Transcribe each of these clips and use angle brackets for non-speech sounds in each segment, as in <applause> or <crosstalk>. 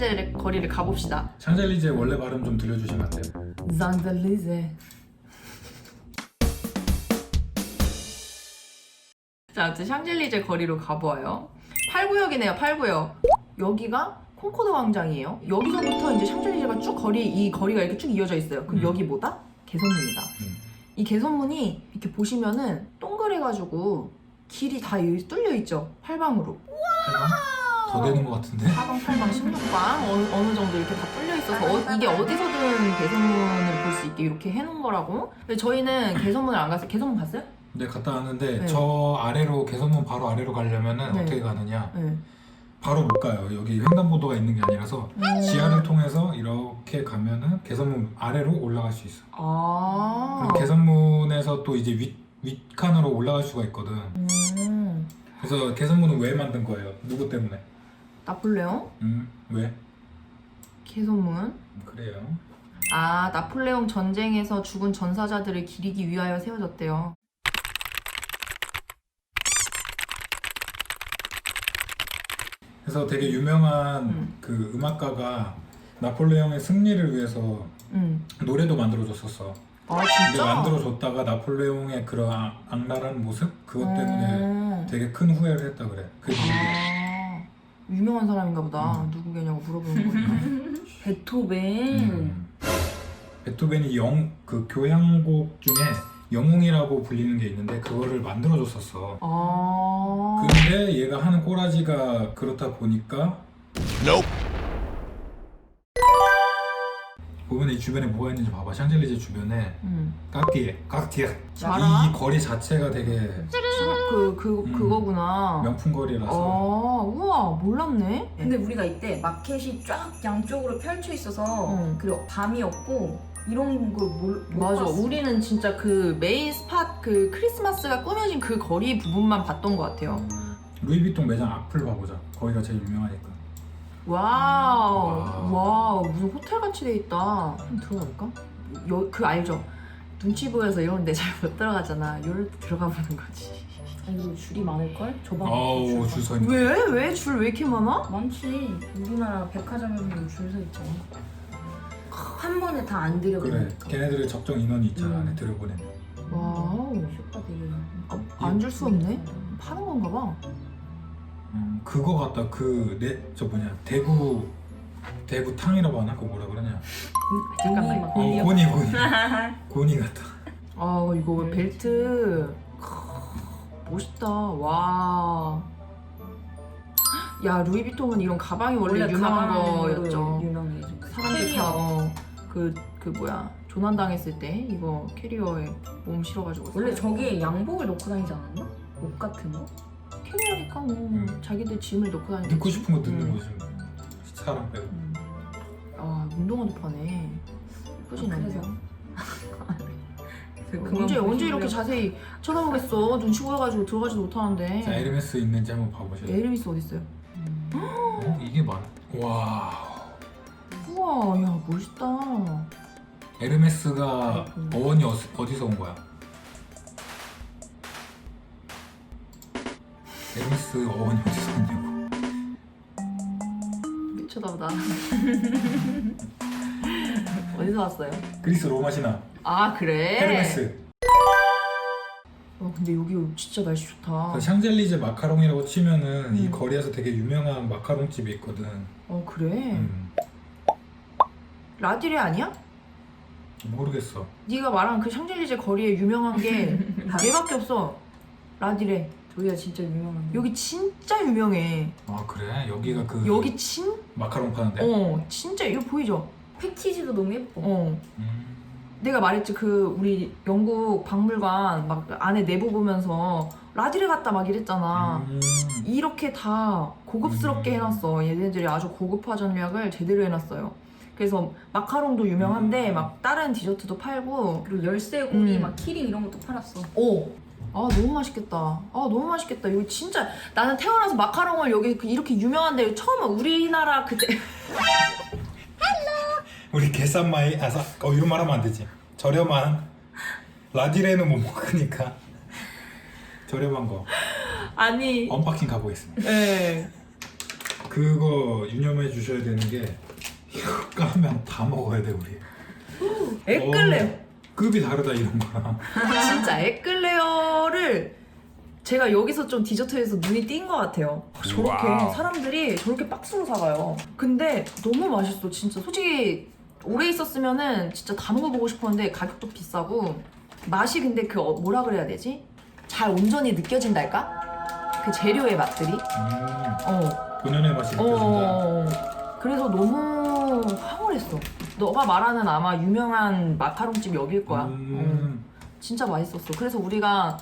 샹젤리제 거리를 가봅시다. 샹젤리제 원래 발음 좀 들려주시면 안 돼요? 샹젤리제. 자, 아무튼 샹젤리제 거리로 가보아요. 8구역이네요, 8구역. 여기가 콩코드 광장이에요. 여기서부터 이제 샹젤리제가 쭉 거리, 이 거리가 이렇게 쭉 이어져 있어요. 그럼 음. 여기 뭐다? 개선문이다. 음. 이 개선문이 이렇게 보시면은 동그래가지고 길이 다 뚫려 있죠. 활방으로. 8번? 더 되는 것 같은데? 4방, 8방, 16방 어느, 어느 정도 이렇게 다 뚫려 있어서 어, 이게 어디서든 개선문을 볼 수 있게 이렇게 해놓은 거라고. 근데 저희는 개선문을 안 갔어요. 개선문 갔어요? 네 갔다 왔는데 네. 저 아래로 개선문 바로 아래로 가려면은 네. 어떻게 가느냐 네. 바로 못 가요 여기 횡단보도가 있는 게 아니라서 음. 지하를 통해서 이렇게 가면은 개선문 아래로 올라갈 수 있어 아. 그럼 개선문에서 또 이제 윗, 윗칸으로 올라갈 수가 있거든 음. 그래서 개선문은 왜 만든 거예요? 누구 때문에? 나폴레옹? 음 왜? 개선문? 그래요 아, 나폴레옹 전쟁에서 죽은 전사자들을 기리기 위하여 세워졌대요. 그래서 되게 유명한 음. 그 음악가가 나폴레옹의 승리를 위해서 음. 노래도 만들어줬었어 아, 근데 진짜? 만들어줬다가 나폴레옹의 그런 아- 악랄한 모습? 그것 때문에 음. 되게 큰 후회를 했다 그래 그 이후에 아, 유명한 사람인가 보다. 음. 누구냐고 물어보는 거니까. <laughs> 베토벤. 음. 베토벤이 영 그 교향곡 중에 영웅이라고 불리는 게 있는데 그거를 만들어줬었어 아. 근데 얘가 하는 꼬라지가 그렇다 보니까 보면 이 주변에 뭐가 있는지 봐봐 샹젤리제 주변에 음. 깍띠에 깍띠에? 이 거리 자체가 되게 그, 그, 음. 그거구나. 명품 거리라서 아, 우와, 몰랐네. 근데 우리가 이때 마켓이 쫙 양쪽으로 펼쳐 있어서 응. 그리고 밤이었고 이런 걸 뭘, 못 맞아. 봤어. 우리는 진짜 그 메인 스팟 그 크리스마스가 꾸며진 그 거리 부분만 봤던 것 같아요. 루이비통 매장 앞을 봐보자 거기가 제일 유명하니까 와우. 와우. 와우. 무슨 호텔 같이 돼 있다. 한번 들어가 볼까? 여, 그 알죠? 눈치 보여서 이런 데 잘 못 들어가잖아. 이럴 때 들어가 보는 거지. 아니 이거 줄이 많을걸? 저방 어우 줄 서 있는 왜? 왜? 줄 왜 이렇게 많아? 많지 우리나라 백화점에는 줄 서 있잖아 한 번에 다안 들여 그래 걔네들의 적정 인원이 있잖아 음. 안에 들어보내면 와우. 쇼파 되게 안 줄 수 없네? 파는 건가 봐. 음, 그거 같다 그내저 뭐냐 대구 대구 탕이라고 하나 그거 뭐라 그러냐 잠깐만. 막 어. 고니 고니 고니 같다 아 이거 벨트 크, 멋있다 와. 야 루이비통은 이런 가방이 원래, 유명한 가방으로 거였죠. 유명해 사람들. 다그그 그 뭐야 조난 당했을 때 이거 캐리어에 몸 실어가지고 원래 사요. 저기에 양복을 넣고 다니지 않았나? 옷 같은 거? 캐리어니까 뭐 음. 자기들 짐을 넣고 다니는 넣고 싶은 거 넣는 음. 거지 사람 빼고 음. 아 운동화도 파네 예쁘진 아. 언제 언제 이렇게 자세히 쳐다보겠어 눈치 보여가지고 들어가지도 못하는데 자 에르메스 있는지 한번 봐보세요 에르미스 어딨어요? 어? 이게 많아 와 우와 야 멋있다 에르메스가 음. 어원이 어, 어디서 온 거야? 에르메스 어원이 어디서 왔냐고 쳐다보다 <laughs> 어디서 왔어요? 그리스 로마 신화 아 그래? 헤르메스 어 근데 여기 진짜 날씨 좋다 그 샹젤리제 마카롱이라고 치면은 이 음. 거리에서 되게 유명한 마카롱 집이 있거든 어 그래? 음, 라디레 아니야? 모르겠어 네가 말한 그 샹젤리제 거리에 유명한 게 <laughs> 얘밖에 없어 라디레 저기가 진짜 유명한 거 여기 진짜 유명해 아 그래? 여기가 그 여기 진? 마카롱 파는데? 어 진짜 이거 보이죠? 패키지도 너무 예뻐 어 음. 내가 말했지 그 우리 영국 박물관 막 안에 내부 보면서 라디레 갔다 막 이랬잖아 음. 이렇게 다 고급스럽게 음. 해놨어 얘네들이 아주 고급화 전략을 제대로 해놨어요 그래서 마카롱도 유명한데 음. 막 다른 디저트도 팔고 그리고 열쇠 고리 음. 막 키링 이런 것도 팔았어 오. 아 너무 맛있겠다. 아 너무 맛있겠다. 여기 진짜 나는 태어나서 마카롱을 여기 그 이렇게 유명한데 처음 우리나라 그때 <laughs> 우리 계산마이 아사 어 이런 말 하면 안 되지 저렴한 라디레는 못 먹으니까 저렴한 거 아니 언박싱 가보겠습니다 예. 그거 유념해 주셔야 되는 게 이거 까면 다 먹어야 돼 우리. 에클레어. 어, 급이 다르다 이런 거랑. <laughs> 진짜 에클레어를 제가 여기서 좀 디저트에서 눈이 띈 것 같아요. 저렇게 와우. 사람들이 저렇게 박스로 사가요. 근데 너무 맛있어. 진짜 솔직히 오래 있었으면은 진짜 다 먹어보고 싶었는데 가격도 비싸고 맛이 근데 그 어- 뭐라 그래야 되지? 잘 온전히 느껴진달까? 그 재료의 맛들이. 음, 어. 본연의 맛이 느껴진다. 어. 그래서 너무 황홀했어. 너가 말하는 아마 유명한 마카롱집 여길 거야. 어. 음, 진짜 맛있었어. 그래서 우리가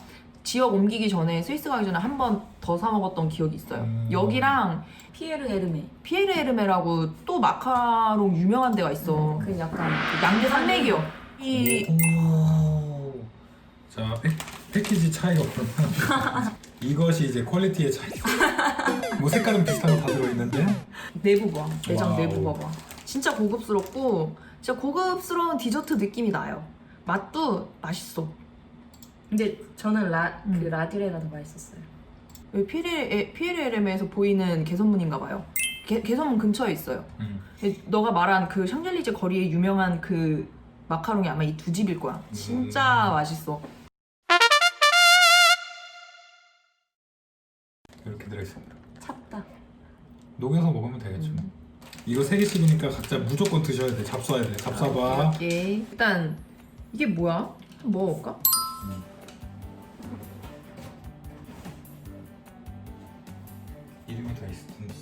지역 옮기기 전에 스위스 가기 전에 한 번 더 사 먹었던 기억이 있어요. 음. 여기랑 피에르 에르메. 피에르 에르메라고 또 마카롱 유명한 데가 있어. 그 약간 양대 산맥이요. 이 오. 자 패, 패키지 차이가 그러면 <laughs> 이것이 이제 퀄리티의 차이. 뭐 색깔은 비슷한 거 다 들어있는데 내부 봐. 내장 와우. 내부 봐봐. 진짜 고급스럽고 진짜 고급스러운 디저트 느낌이 나요. 맛도 맛있어. 근데 저는 라, 그 음. 라디레가 더 맛있었어요. 여기 에- 피에르 에르메에서 보이는 개선문인가 봐요. 개, 개선문 근처에 있어요. 음. 너가 말한 그 샹젤리제 거리에 유명한 그 마카롱이 아마 이 두 집일 거야. 진짜 음. 맛있어. 이렇게 들어있습니다. 찼다. 녹여서 먹으면 되겠죠. 뭐. 이거 세 개씩이니까 각자 무조건 드셔야 돼. 잡숴야 돼. 잡숴봐. 이렇게 일단 이게 뭐야? 한번 먹어볼까? 이름이 다 있을 텐데.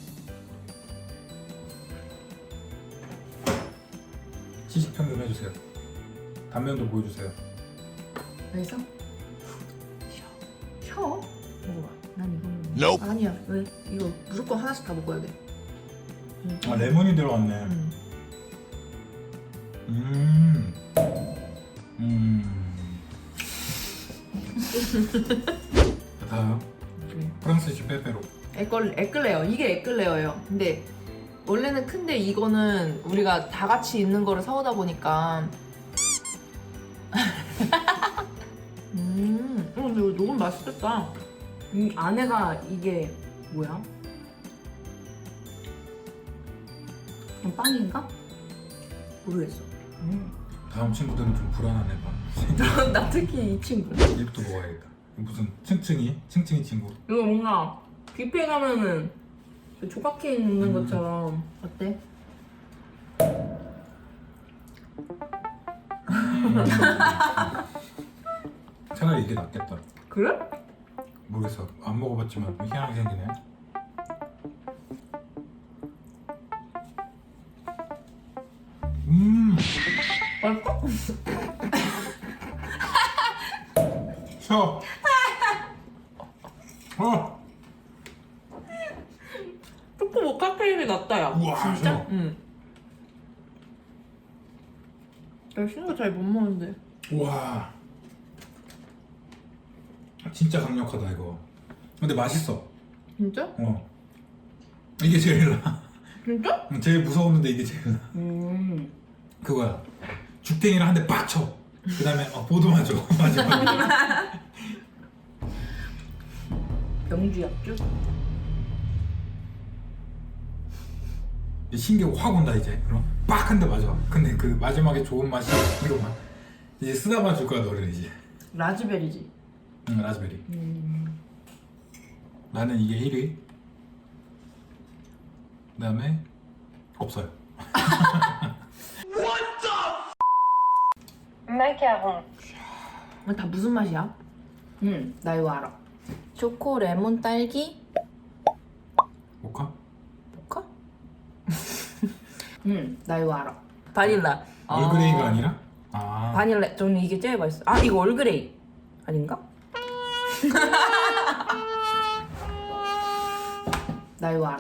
시식 평균 해주세요. 단면도 보여주세요. 맛있어? 혀? 먹어봐. 난 이거는 Nope. 아니야. 왜? 이거 무조건 하나씩 다 먹어야 돼. 아 레몬이 들어갔네. 음. 음. 음. <laughs> 다음 그래. 프랑스식 빼빼로. 에클 에클레어. 이게 에클레어예요. 근데 원래는 큰데 이거는 우리가 다 같이 있는 거를 사오다 보니까 <laughs> 음, 어, 근데 이거 녹음 맛있겠다. 이 안에가 이게 뭐야? 빵인가? 모르겠어. 다음 친구들은 좀 불안하네 봐. <laughs> 나 특히 이 친구. 얘부터 먹어야겠다. 무슨 층층이? 층층이 친구. 이거 뭔가 뷔페 가면은 그 조각 케이크 먹는 음. 것처럼 어때? <laughs> 차라리 이게 낫겠다. 그래? 모르겠어. 안 먹어봤지만 희한하게 생기네. 음. 맛있어? 쉬어. 어. 초코 모카 케이크 낫다 야. 우와, 진짜? 응. 나 쉬는 거잘 못 먹는데. 와. 진짜 강력하다 이거. 근데 맛있어. 진짜? 어. 이게 제일 나. 진짜? 제일 무서웠는데 이게 제일 나. 음. 그거야. 죽탱이를 한대 빡 쳐. 그 다음에 어, 보도만 줘. <laughs> 마지막에. <laughs> 명주 약주? 신경 확 온다 이제. 그럼 빡 한 대 맞아. 근데 그 마지막에 좋은 맛이 이거만. 이제 쓰다만 줄 거야 너를 이제. 라즈베리지. 응 라즈베리. 음. 나는 이게 1위. 그 다음에 없어요. 이거 다 무슨 맛이야? 음, 나 이거 알아. 초코, 레몬, 딸기, 모카? 모카? 음, 나 이거 알아. 바닐라. 얼그레이가 아니라? 아. 바닐라. 저는 이게 제일 맛있어. 아 이거 얼그레이 아닌가? <laughs> 나 이거 알아.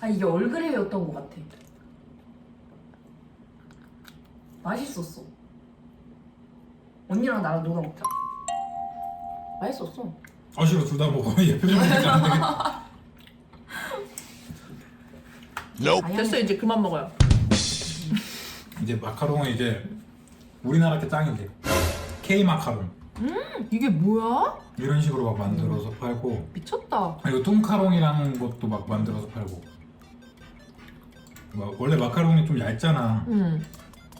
아 이게 얼그레이였던 것 같아. 맛있었어. 언니랑 나랑 놀아 먹자. 맛있었어. 아 싫어 둘 다 먹어. 얘 표정 보니까 안 되겠다. Nope. <laughs> 아니, 됐어 이제 그만 먹어요. 이제 마카롱은 이제 우리나라 게 짱이지. K 마카롱 이게 뭐야? 이런 식으로 막 만들어서 팔고 미쳤다. 그리고 뚱카롱이라는 것도 막 만들어서 팔고 뭐, 원래 마카롱이 좀 얇잖아. 음.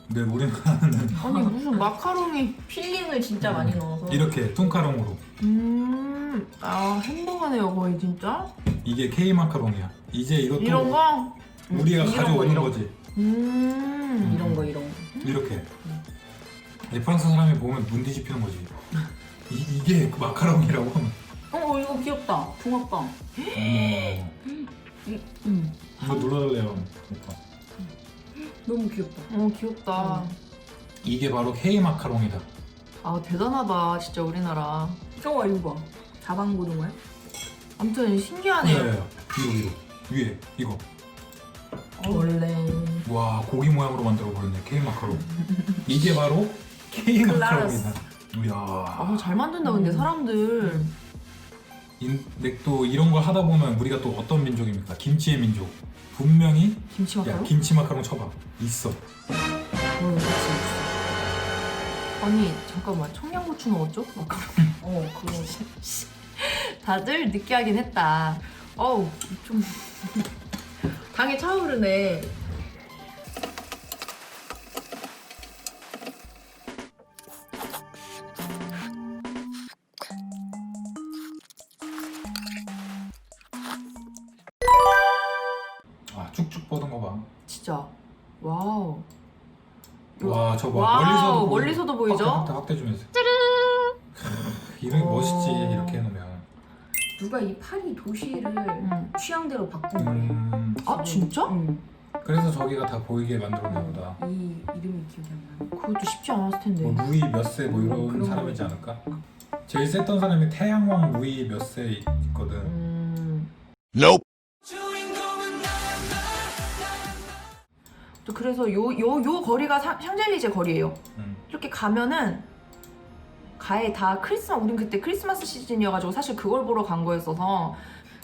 근데 우리나라는 아니 무슨 마카롱이 필링을 진짜 많이 넣어서 이렇게 뚱카롱으로. 음. 아 햄버거네요 거의 진짜. 이게 K 마카롱이야. 이제 이것도 이런 거. 우리가 이런 거, 가져오는 이런 거지. 음. 이런 거 이런 거. 이렇게. 이제 프랑스 사람이 보면 눈 뒤집히는 거지. 이, 이게 그 마카롱이라고. 어 이거 귀엽다. 붕어빵. 어머. 음. 이거 눌러달래요. 오빠. 너무 귀엽다. 어 귀엽다. 이게 바로 K 마카롱이다. 아 대단하다 진짜 우리나라. 어 이거 봐. 자방고등어야? 아무튼 신기하네요. 네. 위로 위로 위에 이거. 원래 와 고기 모양으로 만들어 버렸네 K 마카롱. 이게 바로 K 마카롱이다. 이야. 아잘 만든다 근데 음. 사람들. 인- 근데 또 이런 걸 하다 보면 우리가 또 어떤 민족입니까? 김치의 민족. 분명히 김치 야 마카롱? 김치 마카롱 쳐봐. 있어. 어 그치 아니 잠깐만 청양고추 넣었죠? 마카롱. <laughs> 어 그거 다들 느끼하긴 했다. 어우 좀 당이 차오르네. 와 저거 와우, 멀리서도 보이- 멀리서도 보이죠? 확대, 확대, 확대 좀 해주세요. 이런 게 오. 멋있지 이렇게 해놓으면. 누가 이 파리 도시를 음. 취향대로 바꾼 거래. 음, 아 진짜? 응. 그래서 저기가 다 보이게 만들었나 보다. 이 이름이 기억이 안 나네. 그것도 쉽지 않았을 텐데. 뭐 루이 몇 세 뭐 이런 그런 사람이지 거. 않을까? 제일 셌던 사람이 태양왕 루이 몇 세 있거든. 음. Nope. 그래서 요 요 요 거리가 사- 샹젤리제 거리예요. 음. 이렇게 가면은 가에 다 크리스마스 우린 그때 크리스마스 시즌이어가지고 사실 그걸 보러 간 거였어서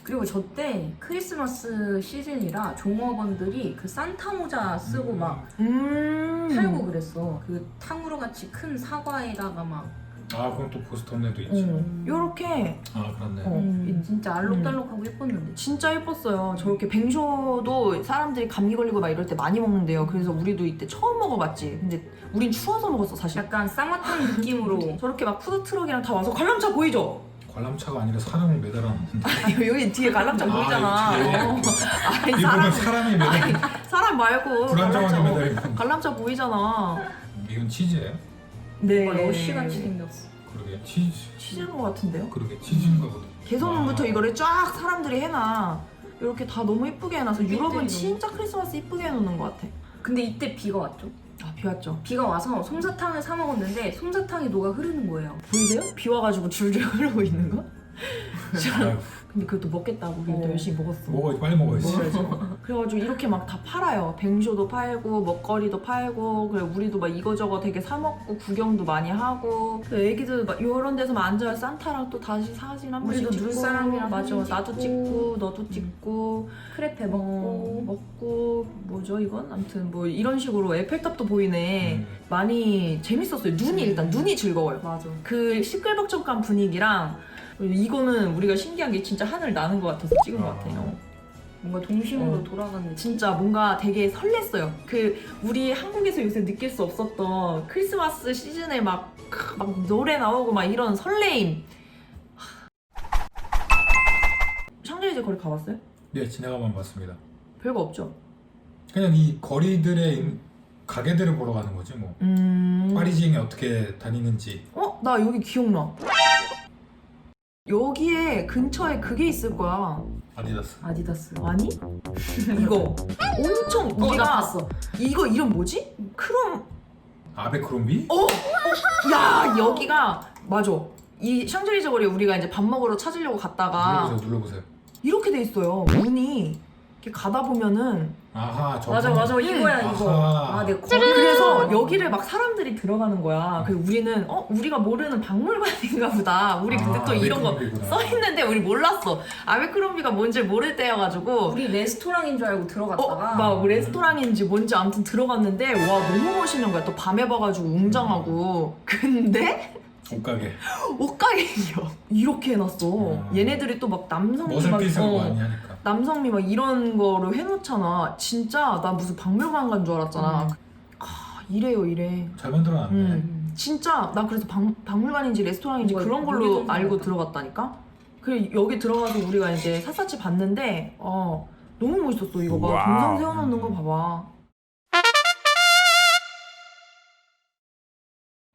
그리고 저 때 크리스마스 시즌이라 종업원들이 그 산타 모자 쓰고 막 음 팔고 그랬어. 그 탕후루 같이 큰 사과에다가 막 아 그럼 또 보스턴에도 있지. 어, 요렇게 아 그렇네. 어. 음, 진짜 알록달록하고 예뻤는데. 진짜 예뻤어요. 저렇게 뱅쇼도 사람들이 감기 걸리고 막 이럴 때 많이 먹는데요. 그래서 우리도 이때 처음 먹어봤지. 근데 우린 추워서 먹었어 사실. 약간 쌍화탕 느낌으로 <laughs> 저렇게 막 푸드 트럭이랑 다 와서 관람차 보이죠? 관람차가 아니라 사람을 매달아놨는데. <laughs> 아니, 여기 뒤에 관람차 아, 보이잖아. 어. 아니 사람 사람이 매달. 사람 말고 불안정하게 관람차. 관람차 보이잖아. 이건 치즈예요? 네. 뭔가 러쉬같이 생겼어. 그러게 치즈. 치즈인 것 같은데요? 그러게 치즈인가 보다. 개선문부터 와. 이거를 쫙 사람들이 해놔. 이렇게 다 너무 이쁘게 해놔서 유럽은 진짜 크리스마스 이쁘게 해놓는 것 같아. 근데 이때 비가 왔죠. 아, 비 왔죠? 비가 와서 솜사탕을 사 먹었는데 솜사탕이 녹아 흐르는 거예요. 보이세요? 비 와가지고 줄줄 흐르고 있는 거? 아유, 근데 그것도 먹겠다고 우리 또 어. 열심히 먹었어. 먹어 빨리 먹어야지. 그래가지고 이렇게 막 다 팔아요. 뱅쇼도 팔고 먹거리도 팔고 그래 우리도 막 이거저거 되게 사 먹고 구경도 많이 하고 그 애기들 막 이런 데서만 앉아요. 산타랑 또 다시 사진 한 번씩 우리도 찍고 눈사람이랑 맞아 사진 나도 찍고. 찍고 너도 찍고 크레페 어, 먹고 먹고 뭐죠 이건 아무튼 뭐 이런 식으로 에펠탑도 보이네. 음. 많이 재밌었어요. 눈이 일단 눈이 즐거워요. 맞아. 그 시끌벅적한 분위기랑 이거는 우리가 신기한 게 진짜 하늘 나는 것 같아서 찍은 것 아. 같아요. 뭔가 동심으로 어. 돌아가는. 진짜 뭔가 되게 설렜어요. 그 우리 한국에서 요새 느낄 수 없었던 크리스마스 시즌에 막, 크, 막 노래 나오고 막 이런 설레임. 샹젤리제 거리 가봤어요? 네 지나가만 봤습니다. 별거 없죠. 그냥 이 거리들의 인- 가게들을 보러 가는 거지 뭐. 음. 파리지행이 어떻게 다니는지. 어? 나 여기 기억나. 여기에 근처에 그게 있을 거야. 아디다스. 아디다스. 아니? <laughs> 이거 엄청 우리가 봤어. 이거 이름 뭐지? 크롬 아베크롬비? 어? 야 여기가 맞아 이 샹젤리제 거리에 우리가 이제 밥 먹으러 찾으려고 갔다가 눌러보세요, 눌러보세요. 이렇게 돼 있어요 문이 이렇게 가다 보면은 아하, 저. 맞아 맞아 이거야 이거. 아하. 아, 내 거리. 그래서 여기를 막 사람들이 들어가는 거야 그래서 우리는 어 우리가 모르는 박물관인가 보다 우리 그때 아, 또 이런 거 아베크롬비구나. 써 있는데 우리 몰랐어 아베크롬비가 뭔지 모를 때여가지고 우리 레스토랑인 줄 알고 어, 들어갔다가 막 레스토랑인지 뭔지 아무튼 들어갔는데 와 너무 멋있는 거야 또 밤에 봐가지고 웅장하고 근데 옷가게 옷가게요. <laughs> 이렇게 해놨어. 음. 얘네들이 또 막 남성미 막 머슬핏을 어, 많이 하니까 남성미 막 이런 거로 해놓잖아. 진짜 나 무슨 박물관 간 줄 알았잖아. 음. 아, 이래요 이래. 잘 만들어놨네 음. 진짜 나 그래서 박, 박물관인지 레스토랑인지 뭐야, 그런 걸로 알고 같다. 들어갔다니까. 그래 여기 들어가서 우리가 이제 샅샅이 봤는데 어 너무 멋있었어 이거 봐 와우. 동상 세워놓는 거 봐봐.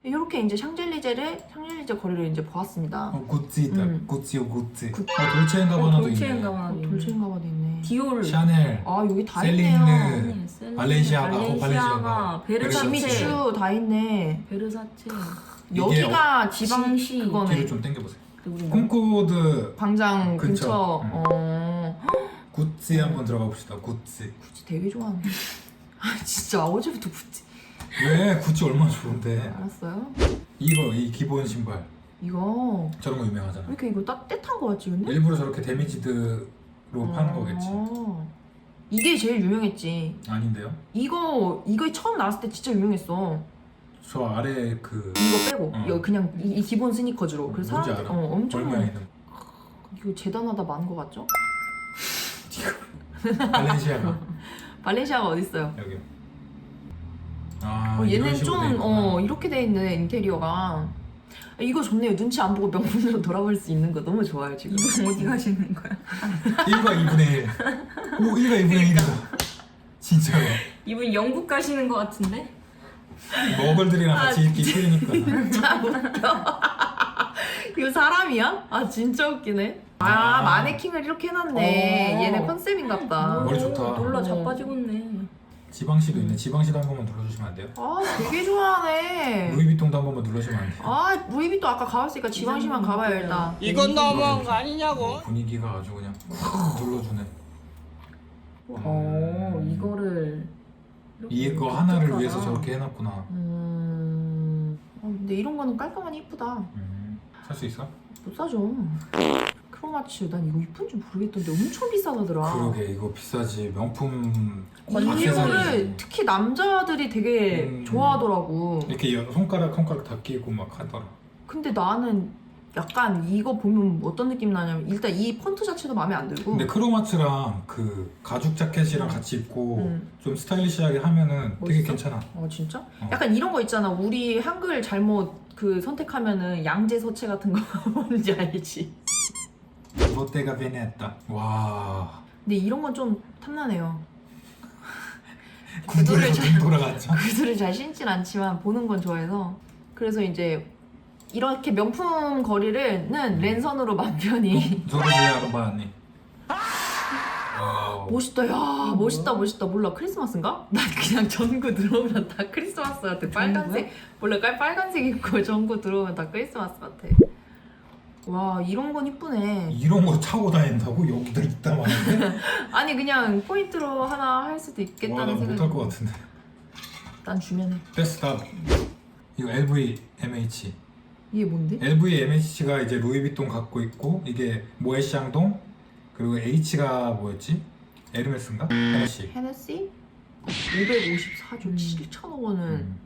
이렇게 이제 샹젤리제를 샹젤리제 거리를 이제 보았습니다. 어, 구찌다 음. 구찌오 구찌 구- 어, 돌체인가바나도 돌체인가바나. 있네 어, 돌체인가바도 있네. 디올. 샤넬 아 여기 다 셀린느. 있네요. 네, 셀린, 발렌시아가, 어, 발렌시아가, 발렌시아가. 베르사체, 지미추 다 있네. 베르사체. 이게 여기가 지방 시- 그거네. 뒤로 좀 당겨보세요 그리고 뭐 콩코드 광장 근처. 근처. 음. 어. 구찌 한번 들어가 봅시다 구찌 구찌 되게 좋아하네. 아 진짜 어제부터 구찌. 왜 구찌 얼마나 좋은데 알았어요. 이거 이 기본 신발 이거 저런 거 유명하잖아 왜 이렇게 이거 따뜻한 거 같지 근데? 일부러 저렇게 데미지드로 파는 거겠지 어. 이게 제일 유명했지. 아닌데요? 이거 이거 처음 나왔을 때 진짜 유명했어. 저 아래 그 이거 빼고 어. 이거 그냥 이, 이 기본 스니커즈로. 그래서 뭔지 사람들 알아 어 엄청 얼마에 있는 이거 재단하다 많은 거 같죠? <laughs> 발렌시아가 <laughs> 발렌시아가 어디 있어요? 여기 아 어, 얘는 좀. 어, 이렇게 돼 있는 인테리어가 아, 이거 좋네요. 눈치 안 보고 명품으로 <laughs> 돌아볼 수 있는 거 너무 좋아요 지금. 이분 어디 가시는 거야? 1과 2분의 1 오, 1과 2분의 1이다 진짜로 이분 영국 가시는 거 같은데? 머글들이랑 같이 아, 입기 싫으니까 진짜 웃겨. <laughs> 이거 사람이야? 아 진짜 웃기네. 아, 아. 마네킹을 이렇게 해놨네. 어. 얘네 컨셉인갑다. 머리 좋다. 놀라 어. 자빠지고 있네. 지방시도 있네 지방시도 한 번만 눌러주시면 안 돼요? 아 되게 좋아하네. 루이비통도 한 번만 눌러주시면 안 돼요? 아 루이비또 아까 가봤으니까 지방시만 가봐요 일단. 이건 너무한 거 아니냐고. 분위기가 아주 그냥 쿡 눌러주네 어 이거를 이렇게 이거 하나를 독특하다. 위해서 저렇게 해놨구나 음. 어, 근데 이런 거는 깔끔하니 이쁘다. 음, 살수 있어? 못 사죠. <laughs> 크로마츠 난 이거 이쁜지 모르겠던데 엄청 비싸다더라. 그러게 이거 비싸지 명품 액세서리지. 특히 남자들이 되게 음. 좋아하더라고. 이렇게 여- 손가락 손가락 다 끼고 막 하더라 근데 나는 약간 이거 보면 어떤 느낌 나냐면 일단 이 폰트 자체도 마음에 안 들고. 근데 크로마츠랑 그 가죽 자켓이랑 같이 입고 음. 좀 스타일리시하게 하면은 되게 멋있어? 괜찮아 어 진짜? 어. 약간 이런 거 있잖아. 우리 한글 잘못 그 선택하면은 양재 서체 같은 거 <laughs> 뭔지 알지? 롯데가 베네했다. 와. 근데 이런 건 좀 탐나네요. 구두에서 잘- 눈 돌아갔죠? <laughs> 구두를 잘 신진 않지만 보는 건 좋아해서. 그래서 이제 이렇게 명품 거리를는 랜선으로 맘 편히 조르지아 바니. 멋있다 야 멋있다 멋있다. 몰라 크리스마스인가? <laughs> 난 그냥 전구 들어오면 다 크리스마스 같아. 빨간색? 몰라 깔 빨간색 입고 전구 들어오면 다 크리스마스 같아 와 이런 건 이쁘네 이런 거 차고 다닌다고? 여기다 있다 말인데? <laughs> 아니 그냥 포인트로 하나 할 수도 있겠다는 생각이 못할 것 같은데 난 주면은 베스트업 이거 LVMH 이게 뭔데? LVMH가 이제 루이비통 갖고 있고 이게 모에샹동 그리고 H가 뭐였지? 에르메스인가? 헤네시 헤네시 554조 음. 7천억 원은 음.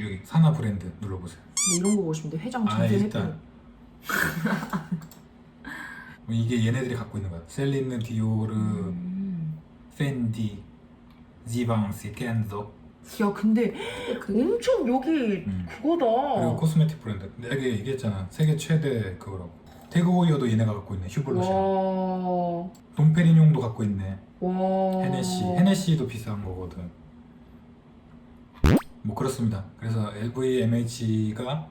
여기 사나 브랜드 눌러보세요 근데 이런 거 보고 싶은데 회장 아, 전세 일단. <laughs> 뭐 이게 얘네들이 갖고 있는 거야. 셀린느, 디오르, 음. 펜디, 지방시, 켄zo 야 근데 그게 엄청 여기 음. 그거다. 그리고 코스메틱 브랜드. 내가 얘기했잖아. 세계 최대 그거라고. 태그 호이어도 얘네가 갖고 있네. 휴블롯이랑 와... 돈페리뇽도 갖고 있네. 와... 헤네시 헤네시도 비싼 거거든 뭐 그렇습니다. 그래서 LVMH가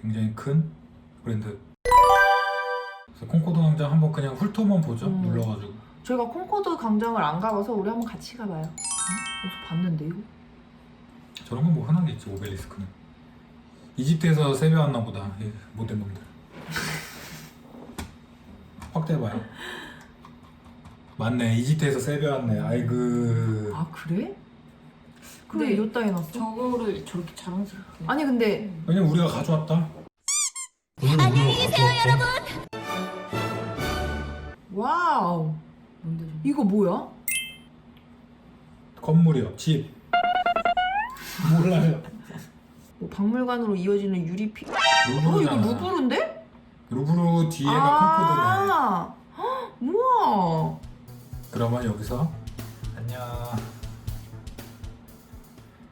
굉장히 큰 브랜드. 그래서 콩코드 광장 한번 그냥 훑어만 보죠. 음. 눌러가지고. 저희가 콩코드 광장을 안 가봐서 우리 한번 같이 가봐요. 응? 어디서 봤는데 이거? 저런 건 뭐 흔한 게 있지 오벨리스크는. 이집트에서 세배왔나 보다 이 못된 놈들. <laughs> 확대해봐요. 맞네 이집트에서 세배왔네. 아이그 아 그래? 그래 근데 이따 해놨어? 저거를 저렇게 자랑스럽게 아니 근데 왜냐면 우리가 가져왔다 안녕히 계세요 여러분 와우 뭔데 좀 이거 뭐야? 건물이요 집 몰라요 뭐 박물관으로 이어지는 유리 피. 어 이거 루브르잖아. 루브르인데? 루브르 뒤에가 아, 헉, 우와. 그러면 여기서.